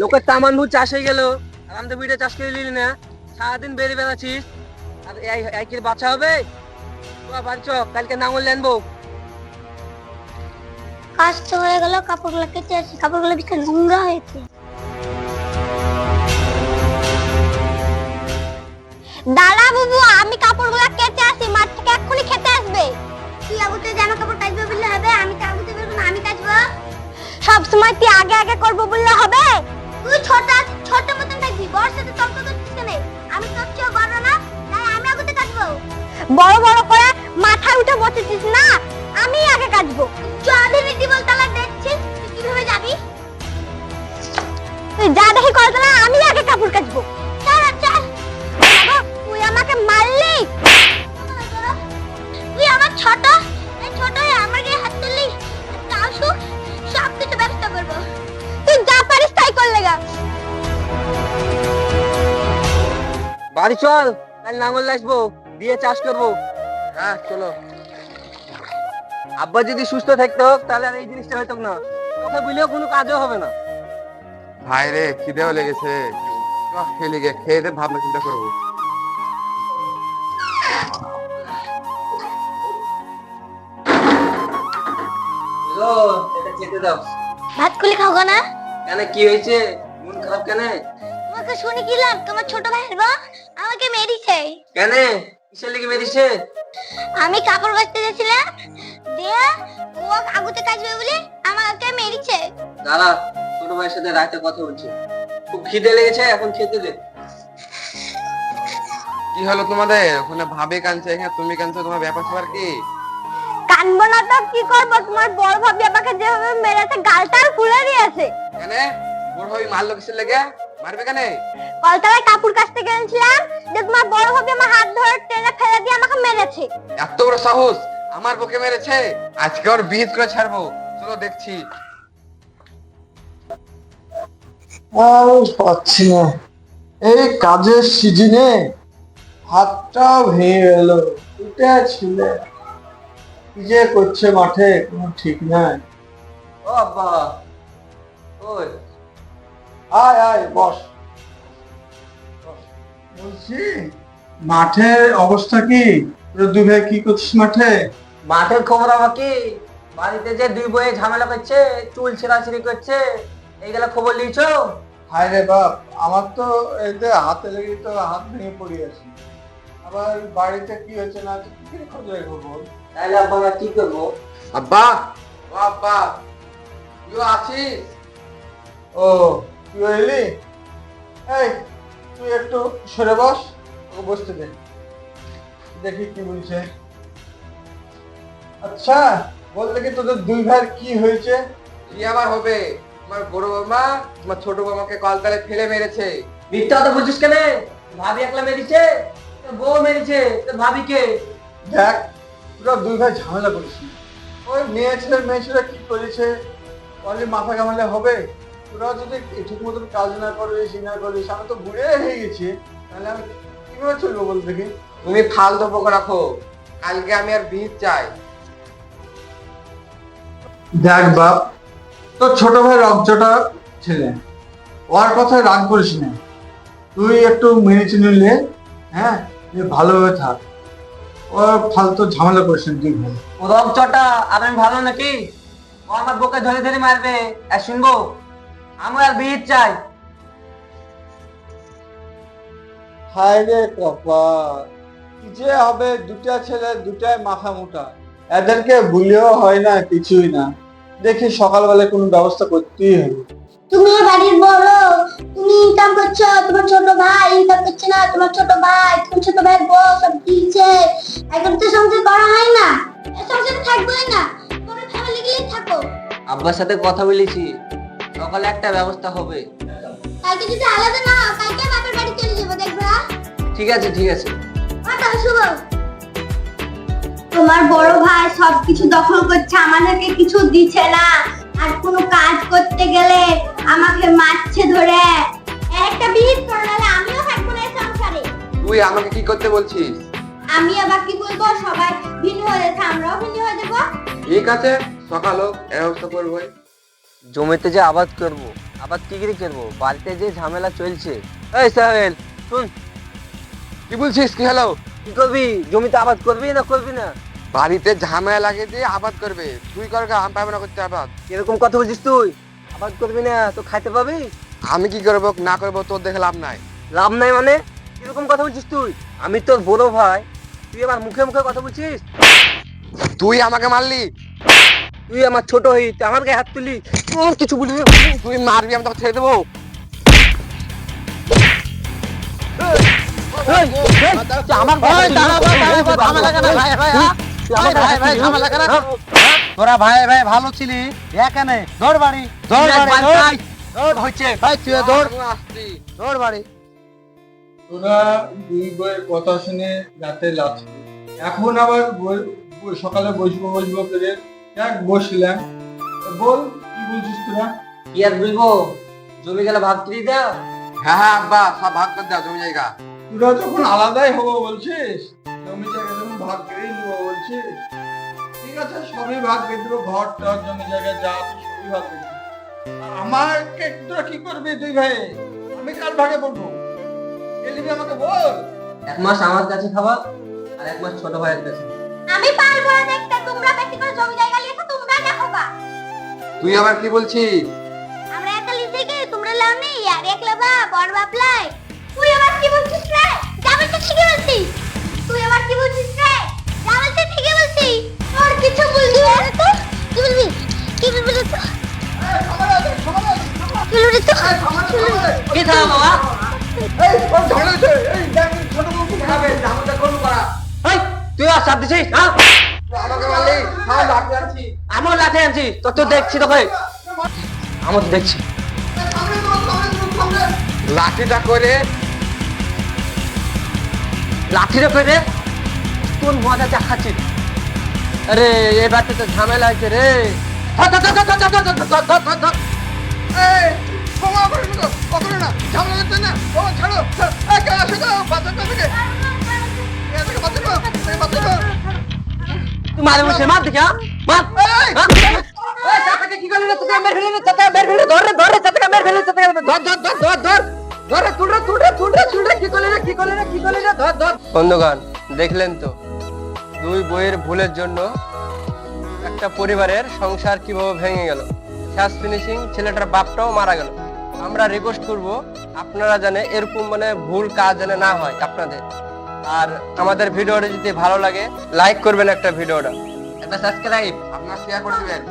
লোকের তামান চাষ হয়ে গেল। আর আমি তো বিটে চাষ করে নিলি না। সারাদিন বেরিয়ে বেড়াচ্ছিস। আর এই বাচ্চা হবে? তোরা বাড়ি কালকে নাঙল আনব। কাজ তো হয়ে গেল, কাপড়গুলো কেটে আসি। কাপড়গুলো নোংরা হয়েছে। দাঁড়া বাবু, আমি কাপড়গুলো কেটে আসি। মাঠ থেকে এক্ষুনি খেতে আসবে। তুই আগুতে জামা কাপড় কাচবে বললে হবে? আমি তো আমি কাচবো? সব সময় তুই আগে আগে করব বললে হবে? তুই ছোট আছিস, ছোট মতন থাকবি। বড় সাথে তর্ক করছিস কেন? আমি তোর চেয়ে বড় না তাই আমি আগুতে কাচবো বড় বড় করে মাথায় উঠে বসেছিস না? আমি আগে কাটবো চৌধুরী টিবল তালা বাড়ি চল কাল নাঙল আসব দিয়ে চাষ করব। হ্যাঁ চলো। আব্বা যদি সুস্থ থাকতো তাহলে আর এই জিনিসটা হইতো না। তোকে বলেও কোনো কাজও হবে না। ভাই রে খিদেও লেগেছে। খেয়ে গে খেয়ে দে ভাবনা চিন্তা করব। ভাত খুলে খাও না। কেন কি হয়েছে? মন খারাপ কেন? তোমাকে শুনে গেলাম তোমার ছোট ভাইয়ের বউ আমাকে মেরেছে। কেন? কিসের লেগে মেরেছে? আমি কাপড় কাচতে গেছিলাম দিয়ে ও আগুতে বলে আমাকে মেরেছে। দাঁড়া ছোট ভাইয়ের সাথে রাতে কথা বলছি। খুব খিদে লেগেছে এখন খেতে দে। কি হলো তোমাদের? ওখানে ভাবে কানছে এখানে তুমি কানছো তোমার ব্যাপার স্যাপার কি? কানবো না তো কি করব? তোমার বড় ভাবি আমাকে যেভাবে মেরেছে গালটা ফুলে দিয়েছে। কেন? বড় ভাই মারলো কিসের লেগে? মারবে কেন? কলতলায় কাপড় কাচতে গেছিলাম বড় ভাবি আমার হাত ধরে টেনে ফেলে দিয়ে আমাকে মেরেছে। এত বড় সাহস আমার বুকে মেরেছে? আজকে ওর বিহিত করে ছাড়বো। চলো দেখছি। আর পাচ্ছি না। এই কাজের সিজনে হাতটা ভেঙে গেল ছিল। কি যে করছে মাঠে কোনো ঠিক নাই। ও আব্বা ওই আয় আয় বস। বস। বলছি মাঠের অবস্থা কি? তোরা ভাই কি করছিস মাঠে? মাঠের খবর আমার কি? বাড়িতে যে দুই বয়ে ঝামেলা করছে চুল ছেঁড়াছিড়ি করছে এইগুলা খবর লিয়েছো? হায় রে বাপ আমার তো এতে হাতে লেগে তো হাত ভেঙে পড়ে আছি। আবার বাড়িতে কি হচ্ছে না কি খোঁজ রাখব তাহলে আব্বা আমরা কি করব? আব্বা! ও আব্বা তুই আছিস? ও তুই এলি এই তুই একটু সরে বস ওকে বসতে দে। দেখি কি বলছে। আচ্ছা তোদের দুই ভাইয়ের কি হয়েছে? কি আবার হবে? তোমার বড় তোমার ছোট কলতালে ফেলে মেরেছে। মিথ্যা কথা বলছিস কেন? ভাবি একলা মেরেছে? বউ মেরেছে? তোর ভাবিকে? দেখ তোরা দুই ভাই ঝামেলা করিস। ওই মেয়ে ছেলে মেয়ে ছেলে কি করেছে? বলে মাথা কামালে হবে? তোরা যদি ঠিক মতন কাজ না করিস ই না করিস আমি তো বুড়ে হয়ে গেছি। তাহলে আমি কীভাবে চলবো বল দেখি? তুমি ফালতু বকে রাখো। কালকে আমি আর বিহিত চাই। দেখ বাপ তোর ছোট ভাই রক্তটা ছেলে। ওর কথায় রাগ করিস না। তুই একটু মেনে চিনে নে হ্যাঁ? তুই ভালোভাবে থাক। ও ফালতু ঝামেলা করিস না দুই ভাই ও রং চটা আর আমি ভালো নাকি? ও আমার বুকে ধরে ধরে মারবে। আর শুনব? আমি আর বিহিত চাই। হায় রে কপাল কি যে হবে দুটা ছেলে দুটাই মাথা মোটা। এদেরকে ভুলেও হয় না কিছুই না। দেখি সকালবেলায় কোনো ব্যবস্থা করতেই হবে। তুমি বাড়ির বড় তুমি ইনকাম করছ তোমার ছোট ভাই ইনকাম করছে না তোমার ছোট ভাই তোমার ছোট ভাই বউ সব এখন তো সংসার করা হয় না সংসারে থাকবোই না তোমার ফ্যামিলি গিয়ে থাকো আব্বার সাথে কথা বলেছি। সকালে একটা ব্যবস্থা হবে। কালকে যদি আলাদা না কালকে বাপের বাড়ি চলে যাব দেখবা ঠিক আছে ঠিক আছে। কথা শুভ। তোমার বড় ভাই সবকিছু দখল করছে আমাদেরকে কিছু দিচ্ছে না। আর কোনো কাজ করতে গেলে আমাকে মারছে ধরে। একটা বিহিত করো নাহলে আমিও থাকব না এই সংসারে। তুই আমাকে কি করতে বলছিস? আমি আবার কি বলব? সবাই ভিন্ন হয়ে যাচ্ছে আমরাও ভিন্ন হয়ে যাব। ঠিক আছে সকাল হোক ব্যবস্থা করবোই। জমিতে যে আবাদ করব আবার কি করে করব? বাড়িতে যে ঝামেলা চলছে। এই সাহেল শুন। কি বলছিস? কি হলো? কি করবি? জমিতে আবাদ করবি না করবি না? বাড়িতে ঝামেলা লাগিয়ে দিয়ে আবাদ করবে। তুই কর আমি পাবো না করতে আবাদ। এরকম কথা বলছিস তুই? আবাদ করবি না তো খাইতে পাবি? আমি কি করব না করব তোর দেখে লাভ নাই। লাভ নাই মানে? কীরকম কথা বলছিস তুই? আমি তোর বড় ভাই। তুই আমার মুখে মুখে কথা বলছিস? তুই আমাকে মারলি? তুই আমার ছোট হই তুই আমার গায়ে হাত তুলি। তোর কিছু বলবি তুই মারবি আমি তোকে ছেড়ে দেবো? তোরা ভাই ভাই ভালো ছিলি। এখানে দৌড় বাড়ি দৌড় বাড়ি দৌড়। হচ্ছে ভাই তুই দৌড়। দৌড় বাড়ি। তোরা দুই বইয়ের কথা শুনে রাতে এখন আবার সকালে বসবো বসবো করে বসলাম বল কি বলছিস তোরা? কি আর বলব? জমি গেলে ভাগ করে দাও হ্যাঁ হ্যাঁ আব্বা সব ভাগ করে দাও জমি জায়গা। তোরা যখন আলাদাই হব বলছিস জমি জায়গা যখন ভাগ করেই নিবো বলছিস ঠিক আছে সবই ভাগ করে দেবো ঘর টর জমি জায়গা যা আছে সবই ভাগ করে আমাকে তোরা কি করবি তুই ভাই? আমি কার ভাগে পড়ব? এলিবি আমাকে বল? এক মাস আমার কাছে খাবার আর এক মাস ছোট ভাইয়ের কাছে। আমি পারব না তোমরা বেশি করে জমি জায়গা লিখে তোমরা দেখো গা তুই আবার কি বলছিস? আমরা একটা লিখে গিয়ে তোমরা লাও নেই আর এক লাবা বড় বাপলাই। তুই আবার কি বলছিস রে? যা বলছিস ঠিকই বলছিস। তুই আবার কি বলছিস রে? যা বলছিস ঠিকই বলছিস। তোর কিছু বলবি না তো কি বলবি? কি বলবি তো। কি তো। কি খাওয়া বাবা? এই, ওর ঝগড়া এই, ছোট বউকে খাবে, ঝামেলা করব করা। তুই আর সাথ দিছিস হ্যাঁ? আমার লাঠি আনছি তোর তো দেখছি তোকে আমার তো দেখছি লাঠিটা করে লাঠিটা করে কোন মজা দেখাচ্ছি আরে এবার তো ঝামেলা হয়েছে রে ঝামেলা না তুই মারে বসে মার দেখি হ্যাঁ? মার এই? এই, চাচাকে কি করলি রে? চাচাকে মেরে ফেললি রে? মেরে ফেললি? ধর রে, ধর রে, চাচাকে মেরে ফেললি, চাচাকে ধর, ধর, ধর, ধর, ধর। ধর রে, তুল রে, তুল রে, তুল রে, তুল রে, কি করলি রে, কি করলি রে, কি করলি রে? ধর, ধর। বন্ধুগণ দেখলেন তো দুই বইয়ের ভুলের জন্য একটা পরিবারের সংসার কীভাবে ভেঙে গেল শেষ ফিনিশিং ছেলেটার বাপটাও মারা গেল আমরা রিকোয়েস্ট করব আপনারা জানে এরকম মানে ভুল কাজ যেন না হয় আপনাদের আর আমাদের ভিডিওটা যদি ভালো লাগে লাইক করবেন একটা ভিডিওটা। একটা সাবস্ক্রাইব আপনার শেয়ার করে দিবেন।